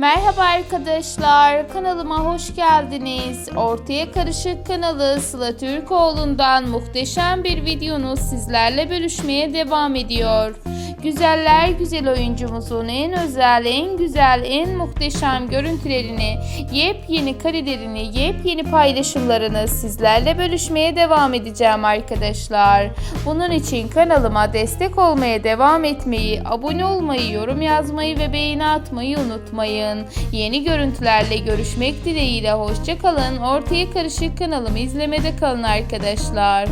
Merhaba arkadaşlar, kanalıma hoş geldiniz. Ortaya Karışık kanalı Sıla Türkoğlu'ndan muhteşem bir videonu sizlerle bölüşmeye devam ediyor. Güzeller güzel oyuncumuzun en özel, en güzel, en muhteşem görüntülerini, yepyeni karelerini, yepyeni paylaşımlarını sizlerle bölüşmeye devam edeceğim arkadaşlar. Bunun için kanalıma destek olmaya devam etmeyi, abone olmayı, yorum yazmayı ve beğeni atmayı unutmayın. Yeni görüntülerle görüşmek dileğiyle hoşçakalın. Ortaya Karışık kanalımı izlemede kalın arkadaşlar.